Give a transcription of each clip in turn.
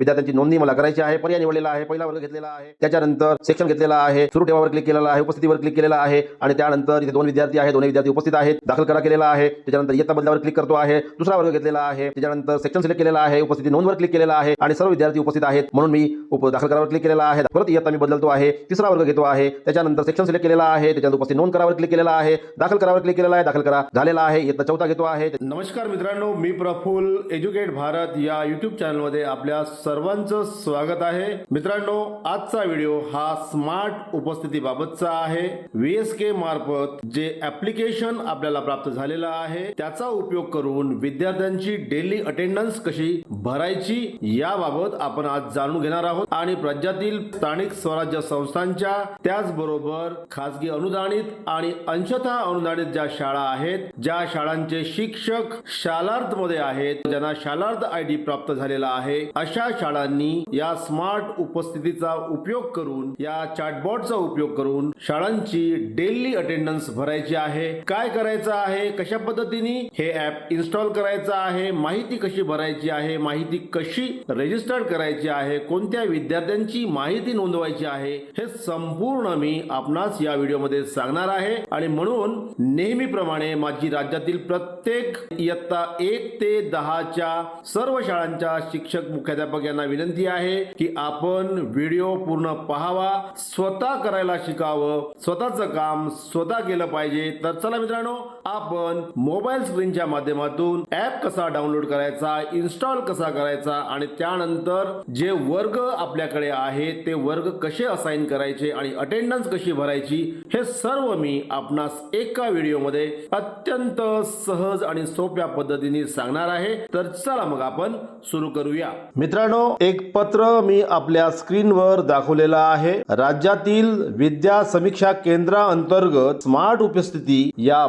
विद्यार्थ्यांची नोंदणी मला करायची आहे पर्याय निवडलेला आहे पहिला वर्ग घेतलेला आहे. त्याच्यानंतर सेक्शन घेतलेला आहे सुरू ठेवावर क्लिक केलेला आहे उपस्थितीवर क्लिक केलेला आहे आणि त्यानंतर इथे दोन विद्यार्थी आहे दोन्ही विद्यार्थी उपस्थित आहेत दाखल करा केलेला आहे. त्याच्यानंतर इयत्ता बदलावर क्लिक करतो आहे दुसरा वर्ग घेतलेला आहे. त्याच्यानंतर सेक्शन सिलेक्ट केलेला आहे उपस्थिती नोंदवर क्लिक केलेला आहे आणि सर्व विद्यार्थी उपस्थित आहेत. म्हणून मी उप दाखल करावर क्लिक केलेला आहे. परत इयत्ता मी बदलतो आहे तिसरा वर्ग घेतो आहे. त्याच्यानंतर सेक्शन सिलेक्ट केलेला आहे त्याच्यानंतर उपस्थित नोंद करावर क्लिक केलेला आहे दाखल करावर क्लिक केलेला आहे दाखल करा. झालेला आहे इयत्ता चौथा घेतो आहे. नमस्कार मित्रांनो मी प्रफुल्ल एज्युकेट भारत या युट्यूब चॅनलमध्ये आपल्या सर्वांचं स्वागत आहे. मित्रांनो आजचा व्हिडिओ हा स्मार्ट उपस्थितीबाबतचा आहे. व्ही एस के मार्फत जे ऍप्लिकेशन आपल्याला प्राप्त झालेलं आहे त्याचा उपयोग करून विद्यार्थ्यांची डेली अटेंडन्स कशी भरायची याबाबत आपण आज जाणून घेणार आहोत. आणि राज्यातील स्थानिक स्वराज्य संस्थांच्या त्याचबरोबर खासगी अनुदानित आणि अंशतः अनुदानित ज्या शाळा आहेत ज्या शाळांचे शिक्षक शालार्थमध्ये आहेत ज्यांना शालार्थ आय डी प्राप्त झालेला आहे अशा शाळांनी या स्मार्ट उपस्थितीचा उपयोग करून या चॅटबॉटचा उपयोग करून शाळांची डेली अटेंडन्स भरायची आहे. काय करायचं आहे? कशा पद्धतीने? हे ऍप इन्स्टॉल करायचं आहे? माहिती कशी भरायची आहे? माहिती कशी रजिस्टर्ड करायची आहे? कोणत्या विद्यार्थ्यांची माहिती नोंदवायची आहे? हे संपूर्ण मी आपणास या व्हिडिओमध्ये सांगणार आहे. आणि म्हणून नेहमीप्रमाणे माझी राज्यातील प्रत्येक इयत्ता एक ते दहाच्या सर्व शाळांच्या शिक्षक मुख्याध्यापक यांना विनंती आहे की आपण व्हिडिओ पूर्ण पहावा स्वतः करायला शिकावं स्वतःचं काम स्वतः केलं पाहिजे. तर चला मित्रांनो आपण मोबाईल स्क्रीनच्या माध्यमातून ऍप कसा डाउनलोड करायचा इन्स्टॉल कसा करायचा आणि त्यानंतर जे वर्ग आपल्याकडे आहे ते वर्ग कसे असाइन करायचे आणि अटेंडन्स कशी भरायची हे सर्व मी आपणास एका व्हिडिओमध्ये अत्यंत सहज आणि सोप्या पद्धतीने सांगणार आहे. तर चला मग आपण सुरू करूया. मित्रांनो एक पत्र मी आपल्या स्क्रीनवर दाखवलेलं आहे. राज्यातील विद्या समीक्षा केंद्राअंतर्गत स्मार्ट उपस्थिती या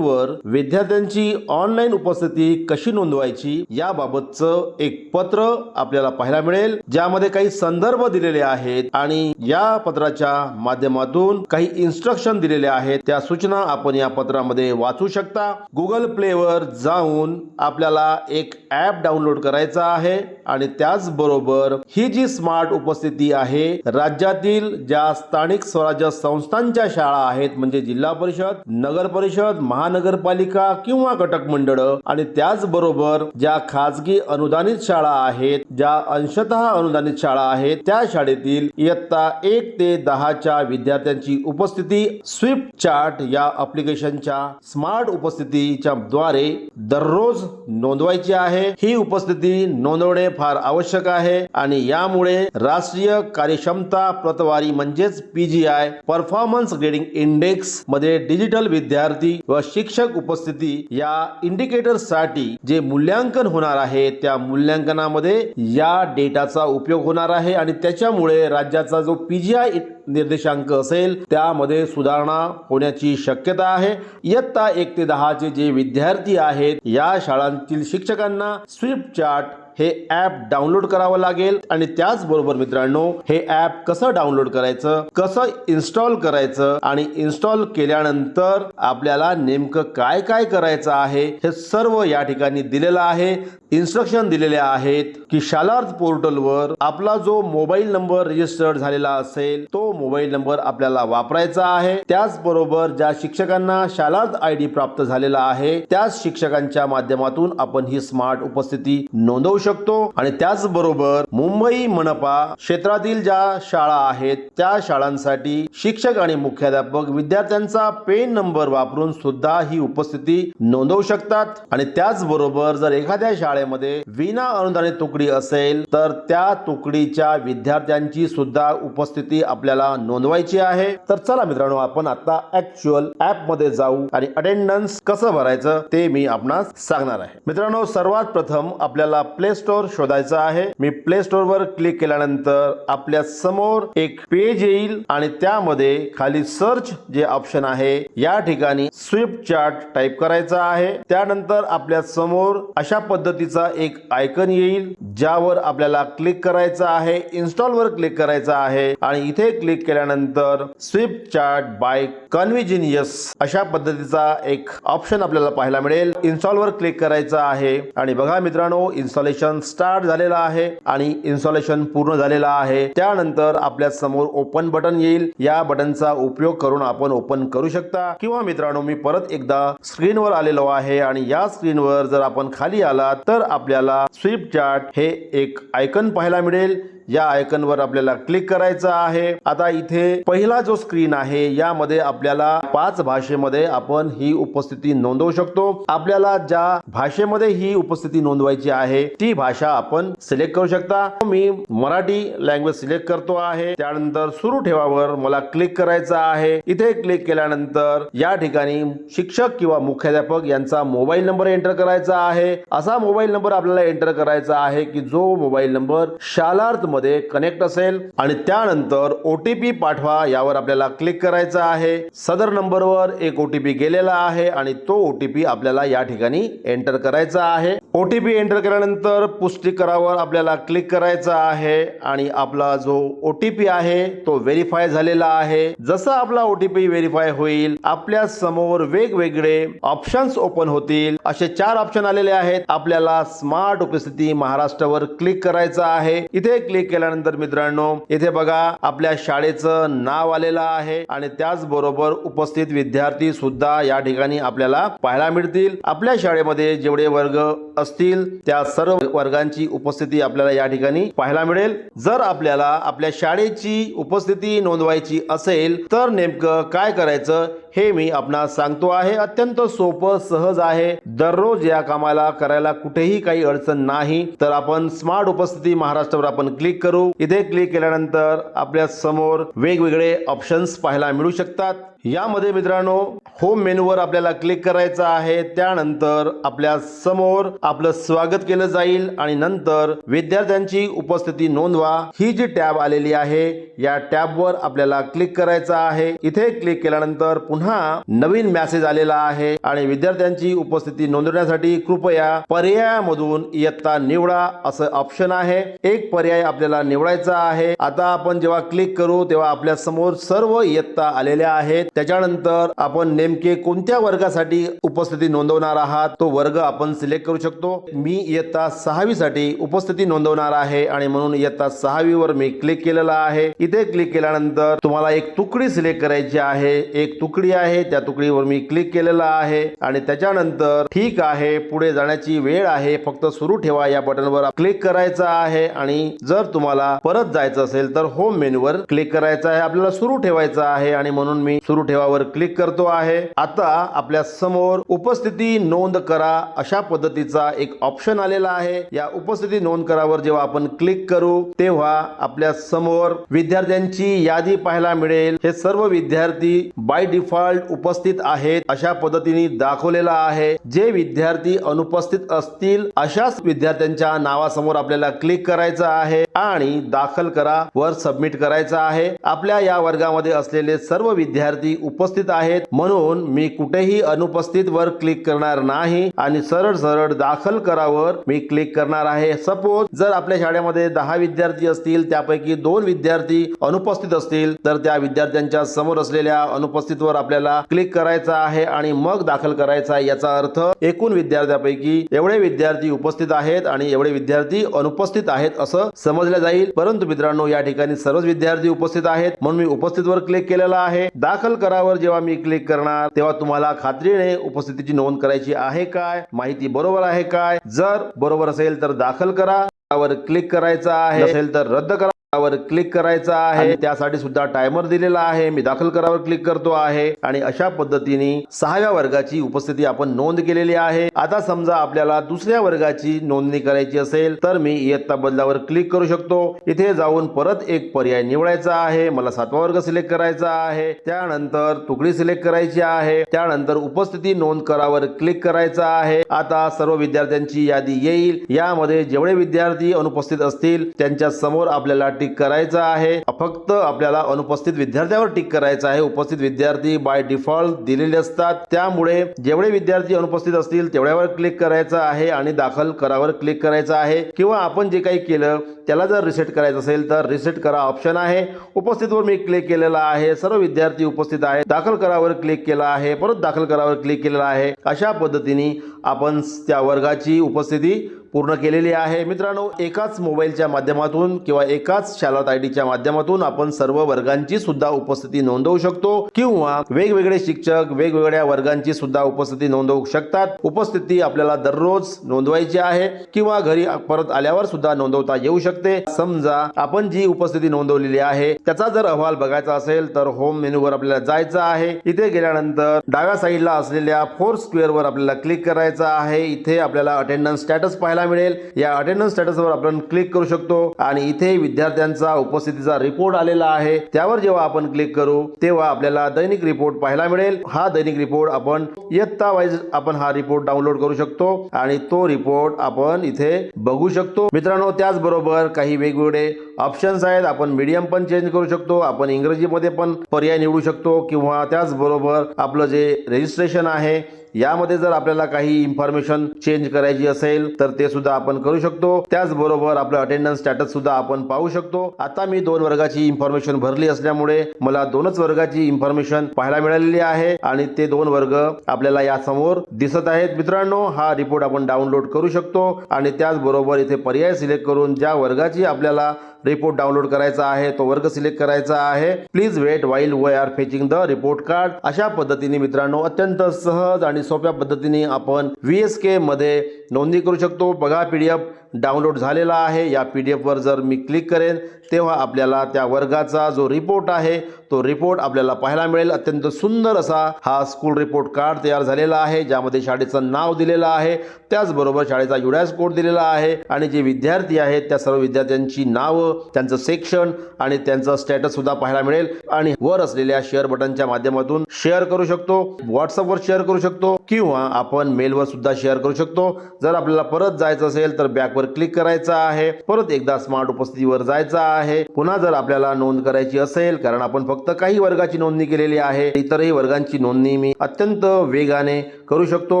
बॉटवर विद्यार्थ्यांची ऑनलाईन उपस्थिती कशी नोंदवायची याबाबतचं एक पत्र आपल्याला पाहायला मिळेल ज्यामध्ये काही संदर्भ दिलेले आहेत आणि या पत्राच्या माध्यमातून काही इन्स्ट्रक्शन दिलेले आहेत. त्या सूचना आपण या पत्रामध्ये वाचू शकता. गुगल प्लेवर जाऊन आपल्याला एक ऍप डाउनलोड करायचा आहे आणि त्याचबरोबर ही जी स्मार्ट उपस्थिती आहे राज्यातील ज्या स्थानिक स्वराज्य संस्थांच्या शाळा आहेत म्हणजे जिल्हा परिषद नगर परिषद महानगरपालिका किंवा घटक मंडळ. आणि त्याचबरोबर ज्या खाजगी अनुदानित शाळा आहेत ज्या अंशतः अनुदानित शाळा आहेत त्या शाळेतील इयत्ता एक ते दहाच्या विद्यार्थ्यांची उपस्थिती स्विफ्ट चार्ट या अप्लिकेशनच्या स्मार्ट उपस्थितीच्या द्वारे दररोज नोंदवायची आहे. ही उपस्थिती नोंदवणे फार आवश्यक आहे आणि यामुळे राष्ट्रीय कार्यक्षमता प्रतवारी म्हणजेच पीजीआय परफॉर्मन्स ग्रेडिंग इंडेक्समध्ये डिजिटल विद्यार्थी व शिक्षक उपस्थिती या इंडिकेटरसाठी जे मूल्यांकन होणार आहे त्या मूल्यांकनामध्ये या डेटाचा उपयोग होणार आहे आणि त्याच्यामुळे राज्याचा जो पीजीआय निर्देशांक असेल त्यामध्ये सुधारणा होण्याची शक्यता आहे. इयत्ता एक ते दहाचे जे विद्यार्थी आहेत या शाळांतील शिक्षकांना स्विफ्ट चार्ट हे ॲप डाउनलोड करावं लागेल. आणि त्याचबरोबर मित्रांनो हे ॲप कसं डाउनलोड करायचं कसं इन्स्टॉल करायचं आणि इन्स्टॉल केल्यानंतर आपल्याला नेमकं काय काय करायचं आहे हे सर्व या ठिकाणी दिलेलं आहे. इन्स्ट्रक्शन दिलेले आहेत की शालार्थ पोर्टलवर आपला जो मोबाईल नंबर रजिस्टर्ड झालेला असेल तो मोबाईल नंबर आपल्याला वापरायचा आहे. त्याचबरोबर ज्या शिक्षकांना शालार्थ आय डी प्राप्त झालेला आहे त्याच शिक्षकांच्या माध्यमातून आपण ही स्मार्ट उपस्थिती नोंदवू शकतो. आणि त्याचबरोबर मुंबई मनपा क्षेत्रातील ज्या शाळा आहेत त्या शाळांसाठी शिक्षक आणि मुख्याध्यापक विद्यार्थ्यांचा पेन नंबर वापरून सुद्धा ही उपस्थिती नोंदवू शकतात. आणि त्याचबरोबर जर एखाद्या शाळेमध्ये विना अनुदानित तुकडी असेल तर त्या तुकडीच्या विद्यार्थ्यांची सुद्धा उपस्थिती आपल्याला नोंदवायची आहे. तर चला मित्रांनो आपण आता ऍक्च्युअल ऍपमध्ये जाऊ आणि अटेंडन्स कसं भरायचं ते मी आपणास सांगणार आहे. मित्रांनो सर्वात प्रथम आपल्याला प्ले स्टोअर शोधायचा आहे. मी प्ले स्टोअर वर क्लिक केल्यानंतर आपल्यासमोर एक पेज येईल आणि त्यामध्ये खाली सर्च जे ऑप्शन आहे या ठिकाणी स्विफ्ट चार्ट टाईप करायचा आहे. त्यानंतर आपल्यासमोर अशा पद्धतीचा एक आयकन येईल ज्यावर आपल्याला क्लिक करायचं आहे इन्स्टॉल वर क्लिक करायचं आहे आणि इथे क्लिक केल्यानंतर स्विफ्ट चार्ट बाय कन्व्हिजिनियस अशा पद्धतीचा एक ऑप्शन आपल्याला पाहायला मिळेल. इन्स्टॉलवर क्लिक करायचं आहे. आणि बघा मित्रांनो इन्स्टॉलेशन स्टार्ट झालेलं आहे आणि इन्स्टॉलेशन पूर्ण झालेलं आहे. त्यानंतर आपल्यासमोर ओपन बटन येईल. या बटनचा उपयोग करून आपण ओपन करू शकता. किंवा मित्रांनो मी परत एकदा स्क्रीनवर आलेलो आहे आणि या स्क्रीनवर जर आपण खाली आलात तर आपल्याला स्विफ्ट चार्ट हे एक आयकन पाहायला मिळेल. या आयकनवर आपल्याला क्लिक करायचं आहे. आता इथे पहिला जो स्क्रीन आहे यामध्ये आपल्याला पाच भाषेमध्ये आपण ही उपस्थिती नोंदवू शकतो. आपल्याला ज्या भाषेमध्ये ही उपस्थिती नोंदवायची आहे ती भाषा आपण सिलेक्ट करू शकता. मी मराठी लँग्वेज सिलेक्ट करतो आहे. त्यानंतर सुरू ठेवावर मला क्लिक करायचं आहे. इथे क्लिक केल्यानंतर या ठिकाणी शिक्षक किंवा मुख्याध्यापक यांचा मोबाईल नंबर एंटर करायचा आहे. असा मोबाईल नंबर आपल्याला एंटर करायचा आहे की जो मोबाईल नंबर शालार्थ मध्ये कनेक्ट असेल आणि त्यानंतर ओटीपी पाठवा यावर आपल्याला क्लिक करायचं आहे. सदर नंबरवर एक ओटीपी गेलेला आहे आणि तो ओटीपी आपल्याला या ठिकाणी एंटर करायचा आहे. ओटीपी एंटर केल्यानंतर पुष्टी करावर आपल्याला क्लिक करायचं आहे आणि आपला जो ओटीपी आहे तो व्हेरीफाय झालेला आहे. जसं आपला ओटीपी व्हेरीफाय होईल आपल्यासमोर वेगवेगळे ऑप्शन्स ओपन होतील. असे चार ऑप्शन आलेले आहेत. आपल्याला स्मार्ट उपस्थिती महाराष्ट्रावर क्लिक करायचं आहे. इथे क्लिक केल्यानंतर मित्रांनो इथे बघा आपल्या शाळेचं नाव आलेलं आहे आणि त्याचबरोबर उपस्थित विद्यार्थी सुद्धा या ठिकाणी आपल्याला पाहायला मिळतील. आपल्या शाळेमध्ये जेवढे वर्ग असतील त्या सर्व वर्गांची उपस्थिती आपल्याला या ठिकाणी पाहायला मिळेल. जर आपल्याला आपल्या शाळेची उपस्थिती नोंदवायची असेल तर नेमकं काय करायचं? हे मी आपणास सांगतो आहे अत्यंत सोपं सहज आहे. दररोज या कामाला करायला कुठेही काही अडचण नाही. तर आपण स्मार्ट उपस्थिती महाराष्ट्रावर आपण क्लिक करू. इथे क्लिक केल्यानंतर आपल्यासमोर वेगवेगळे ऑप्शन्स पाहायला मिळू शकतात. यामध्ये मित्रांनो होम मेनूवर आपल्याला क्लिक करायचं आहे. त्यानंतर आपल्यासमोर आपलं स्वागत केलं जाईल आणि नंतर विद्यार्थ्यांची उपस्थिती नोंदवा. ही जी टॅब आलेली आहे या टॅबवर आपल्याला क्लिक करायचं आहे. इथे क्लिक केल्यानंतर पुन्हा नवीन मेसेज आलेला आहे आणि विद्यार्थ्यांची उपस्थिती नोंदवण्यासाठी कृपया पर्यायामधून इयत्ता निवडा असं ऑप्शन आहे. एक पर्याय आपल्याला निवडायचा आहे. आता आपण जेव्हा क्लिक करू तेव्हा आपल्यासमोर सर्व इयत्ता आलेल्या आहेत. त्याच्यानंतर आपण नेमके कोणत्या वर्गासाठी उपस्थिती नोंदवणार आहात? तो वर्ग आपण सिलेक्ट करू शकतो. मी इयत्ता सहावी साठी उपस्थिती नोंदवणार आहे आणि म्हणून इयत्ता सहावी वर मी क्लिक केलेला आहे. इथे क्लिक केल्यानंतर तुम्हाला एक तुकडी सिलेक्ट करायची आहे. एक तुकडी आहे. त्या तुकडीवर मी क्लिक केलेला आहे. आणि त्याच्यानंतर ठीक आहे. पुढे जाण्याची वेळ आहे. फक्त सुरू ठेवा या बटनवर क्लिक करायचं आहे. आणि जर तुम्हाला परत जायचं असेल तर होम मेनूवर क्लिक करायचं आहे. आपल्याला सुरू ठेवायचं आहे. आणि म्हणून मी सुरू ठेवावर क्लिक करतो आहे. आता आपल्यासमोर उपस्थिती नोंद करा अशा पद्धतीचा एक ऑप्शन आलेला आहे. या उपस्थिती नोंद करावर जेव्हा आपण क्लिक करू तेव्हा आपल्यासमोर विद्यार्थ्यांची यादी पाहायला मिळेल. हे सर्व विद्यार्थी बाय डिफॉल्ट उपस्थित आहेत अशा पद्धतीने दाखवलेला आहे. जे विद्यार्थी अनुपस्थित असतील अशाच विद्यार्थ्यांच्या नावासमोर आपल्याला क्लिक करायचं आहे आणि दाखल करा वर सबमिट करायचं आहे. आपल्या या वर्गामध्ये असलेले सर्व विद्यार्थी उपस्थित आहेत म्हणून मी कुठेही अनुपस्थित वर क्लिक करणार नाही आणि सरळ सरळ दाखल करावर मी क्लिक करणार आहे. सपोज जर आपल्या शाळेमध्ये दहा विद्यार्थी असतील त्यापैकी दोन विद्यार्थी अनुपस्थित असतील तर त्या विद्यार्थ्यांच्या समोर असलेल्या अनुपस्थित वर आपल्याला क्लिक करायचा आहे आणि मग दाखल करायचा आहे. याचा अर्थ एकूण विद्यार्थ्यापैकी एवढे विद्यार्थी उपस्थित आहेत आणि एवढे विद्यार्थी अनुपस्थित आहेत असं समजलं जाईल. परंतु मित्रांनो या ठिकाणी सर्वच विद्यार्थी उपस्थित आहेत म्हणून मी उपस्थित वर क्लिक केलेला आहे. दाखल करावर जेव्हा मी क्लिक करणार तेव्हा तुम्हाला खात्रीने उपस्थितीची नोंद करायची आहे काय? माहिती बरोबर आहे काय? जर बरोबर असेल तर दाखल करा. वर क्लिक करायचं आहे. असेल तर रद्द करा. वर क्लिक करायचं आहे. त्यासाठी सुद्धा टायमर दिलेला आहे. मी दाखल करावर क्लिक करतो आहे. आणि अशा पद्धतीने सहाव्या वर्गाची उपस्थिती आपण नोंद केलेली आहे. आता समजा आपल्याला दुसऱ्या वर्गाची नोंदणी करायची असेल तर मी इयत्ता बदलावर क्लिक करू शकतो. इथे जाऊन परत एक पर्याय निवडायचा आहे. मला सातवा वर्ग सिलेक्ट करायचा आहे. त्यानंतर तुकडी सिलेक्ट करायची आहे. त्यानंतर उपस्थिती नोंद करावर क्लिक करायचा आहे. आता सर्व विद्यार्थ्यांची यादी येईल. यामध्ये जेवढे विद्यार्थी अनुपस्थित असतील त्यांच्यासमोर आपल्याला टिक करायचा आहे. फक्त आपल्याला अनुपस्थित विद्यार्थ्यावर टिक करायचं आहे. उपस्थित विद्यार्थी बाय डिफॉल्ट दिलेले असतात. त्यामुळे जेवढे विद्यार्थी अनुपस्थित असतील तेवढ्यावर क्लिक करायचं आहे आणि दाखल करावर क्लिक करायचं आहे. किंवा आपण जे काही केलं त्याला जर रिसेट करायचं असेल तर रिसेट करा ऑप्शन आहे. उपस्थितवर मी क्लिक केलेला आहे. सर्व विद्यार्थी उपस्थित आहे दाखल करावर क्लिक केला आहे. परत दाखल करावर क्लिक केलेला आहे. अशा पद्धतीने आपण त्या वर्गाची उपस्थिती पूर्ण केलेली आहे. मित्रांनो एकाच मोबाईलच्या माध्यमातून किंवा एकाच शालात आय डीच्या माध्यमातून आपण सर्व वर्गांची सुद्धा उपस्थिती नोंदवू शकतो किंवा वेगवेगळे शिक्षक वेगवेगळ्या वर्गांची सुद्धा उपस्थिती नोंदवू शकतात. उपस्थिती आपल्याला दररोज नोंदवायची आहे किंवा घरी परत आल्यावर सुद्धा नोंदवता येऊ शकते. समजा आपण जी उपस्थिती नोंदवलेली आहे त्याचा जर अहवाल बघायचा असेल तर होम मेनूवर आपल्याला जायचं आहे. इथे गेल्यानंतर डाव्या साईडला असलेल्या फोर स्क्वेअर वर आपल्याला क्लिक करायचं आहे इथे आपल्याला अटेंडन्स स्टॅटस पाहायला मिळेल. या अटेंडन्स स्टॅटसवर आपण क्लिक करू शकतो आणि इथे विद्यार्थ्यांचा उपस्थितीचा रिपोर्ट आलेला आहे. त्यावर जेव्हा आपण क्लिक करू तेव्हा आपल्याला दैनिक रिपोर्ट पाहायला मिळेल. हा दैनिक रिपोर्ट आपण इयत्ता वाईज आपण हा रिपोर्ट डाउनलोड करू शकतो आणि तो रिपोर्ट आपण इथे बघू शकतो. मित्रांनो त्याचबरोबर काही वेगवेगळे ऑप्शन्स आहेत. आपण मीडियम पण चेंज करू शकतो. आपण इंग्रजीमध्ये पण पर्याय निवडू शकतो किंवा त्याचबरोबर आपलं जे रजिस्ट्रेशन आहे यामध्ये जर आपल्याला काही इन्फॉर्मेशन चेंज करायची असेल तर ते सुद्धा आपण करू शकतो. त्याचबरोबर आपलं अटेंडन्स स्टॅटस सुद्धा आपण पाहू शकतो. आता मी दोन वर्गाची इन्फॉर्मेशन भरली असल्यामुळे मला दोनच वर्गाची इन्फॉर्मेशन पाहायला मिळालेली आहे आणि ते दोन वर्ग आपल्याला यासमोर दिसत आहेत. मित्रांनो हा रिपोर्ट आपण डाउनलोड करू शकतो आणि त्याचबरोबर इथे पर्याय सिलेक्ट करून ज्या वर्गाची आपल्याला रिपोर्ट डाउनलोड करायचा आहे तो वर्ग सिलेक्ट करायचा आहे. Please wait while we are fetching the report card अशा पद्धतीने मित्रांनो अत्यंत सहज आणि सोप्या पद्धतीने आपण व्ही एस के मध्ये नोंदणी करू शकतो. बघा पी डी एफ डाउनलोड झालेला आहे. या पी डी एफवर जर मी क्लिक करेन तेव्हा आपल्याला त्या वर्गाचा जो रिपोर्ट आहे तो रिपोर्ट आपल्याला पाहायला मिळेल. अत्यंत सुंदर असा हा स्कूल रिपोर्ट कार्ड तयार झालेला आहे ज्यामध्ये शाळेचं नाव दिलेलं आहे. त्याचबरोबर शाळेचा युडॅस कोड दिलेला आहे. आणि जे विद्यार्थी आहेत त्या सर्व विद्यार्थ्यांची नावं त्यांचं सेक्शन आणि त्यांचं स्टेटस सुद्धा पाहायला मिळेल. आणि वर असलेल्या शेअर बटनच्या माध्यमातून शेअर करू शकतो. व्हॉट्सअपवर शेअर करू शकतो. किंवा आपण मेलवर सुद्धा शेअर करू शकतो. जर आपल्याला परत जायचं असेल तर बॅकवर क्लिक करायचं आहे. परत एकदा स्मार्ट उपस्थितीवर जायचं आहे. पुन्हा जर आपल्याला नोंद करायची असेल कारण आपण फक्त काही वर्गाची नोंदणी केलेली आहे इतरही वर्गांची नोंदणी मी अत्यंत वेगाने करू शकतो.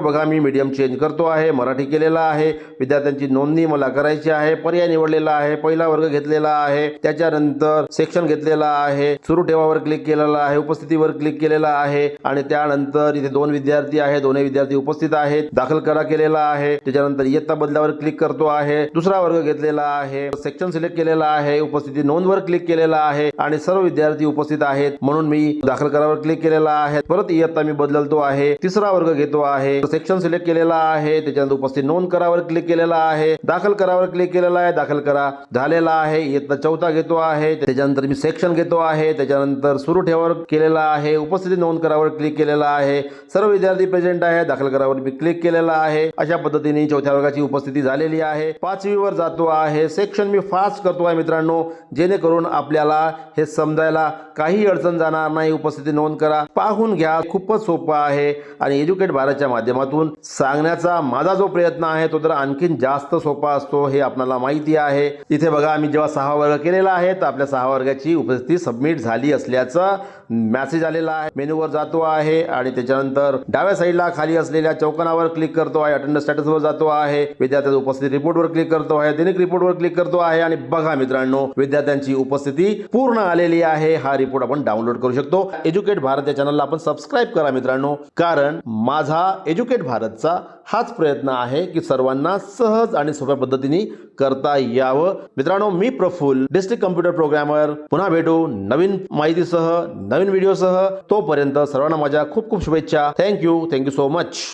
बघा मी मीडियम चेंज करतो आहे मराठी केलेला आहे. विद्यार्थ्यांची नोंदणी मला करायची आहे. पर्याय निवडलेला आहे पहिला वर्ग घेतलेला आहे. त्याच्यानंतर सेक्शन घेतलेला आहे. सुरू ठेवावर क्लिक केलेला आहे उपस्थितीवर क्लिक केलेला आहे. आणि त्यानंतर इथे दोन विद्यार्थी आहे दोन्ही विद्यार्थी उपस्थित आहेत. दाखल करा केलेला आहे. त्याच्यानंतर इयत्ता बदलावर क्लिक करतो आहे. दुसरा वर्ग घेतलेला आहे सेक्शन सिलेक्ट केलेला आहे उपस्थिती नोंदवर क्लिक केलेला आहे आणि सर्व विद्यार्थी उपस्थित आहेत म्हणून मी दाखल करावर क्लिक केलेला आहे. परत इयत्ता मी बदलतो आहे तिसरा वर्ग घेतो आहे सेक्शन सिलेक्ट केलेला आहे त्याच्यानंतर उपस्थित नोंद करावर क्लिक केलेला आहे दाखल करावर क्लिक केलेला आहे दाखल करा झालेला आहे इयत्ता चौथा घेतो आहे त्याच्यानंतर मी सेक्शन घेतो आहे त्याच्यानंतर सुरू ठेवावर केलेला आहे उपस्थिती नोंद करावर क्लिक केलेला आहे सर्व विद्यार्थी प्रेझेंट आहे दाखल करावर मी क्लिक केलेला आहे अशा पद्धतीने चौथ्या वर्गाची उपस्थिती झालेली आहे. पाचवीवर जातो आहे. सेक्शन मी फास्ट करतो आहे मित्रांनो. जेणेकरून आपल्याला हे समजायला काही अडचण जाणार नाही. उपस्थिती नोंद करा. पाहून घ्या. खूपच सोपं आहे. आणि एज्युकेट भारतच्या माध्यमातून सांगण्याचा माझा जो प्रयत्न आहे तो तर आणखीन जास्त सोपा असतो हे आपल्याला माहिती आहे. इथे बघा आम्ही जेव्हा सहा वर्ग केलेला आहे तर आपल्या सहा वर्गाची उपस्थिती सबमिट झाली असल्याचं मेसेज आलेला आहे. मेनूवर जातो आहे आणि त्याच्यानंतर डाव्या साईडला खाली असलेल्या चौकनावर क्लिक करतो आहे. अटेंडन्स स्टॅटसवर जातो आहे. विद्यार्थ्याच्या उपस्थिती रिपोर्टवर क्लिक करतो आहे. दैनिक रिपोर्टवर क्लिक करतो आहे. आणि बघा मित्रांनो विद्यार्थ्यांची उपस्थिती पूर्ण आलेली आहे. हा रिपोर्ट आपण डाउनलोड करू शकतो. एज्युकेट भारत या चॅनलला आपण सबस्क्राईब करा मित्रांनो. कारण माझा एज्युकेट भारतचा हाच प्रयत्न आहे की सर्वांना सहज आणि सोप्या पद्धतीने करता यावं. मित्रांनो मी प्रफुल्ल डिस्ट्रिक्ट कम्प्युटर प्रोग्रामर पुन्हा भेटू नवीन माहितीसह. नवीन व्हिडिओसह तोपर्यंत सर्वांना माझ्या खूप खूप शुभेच्छा. Thank you thank you so much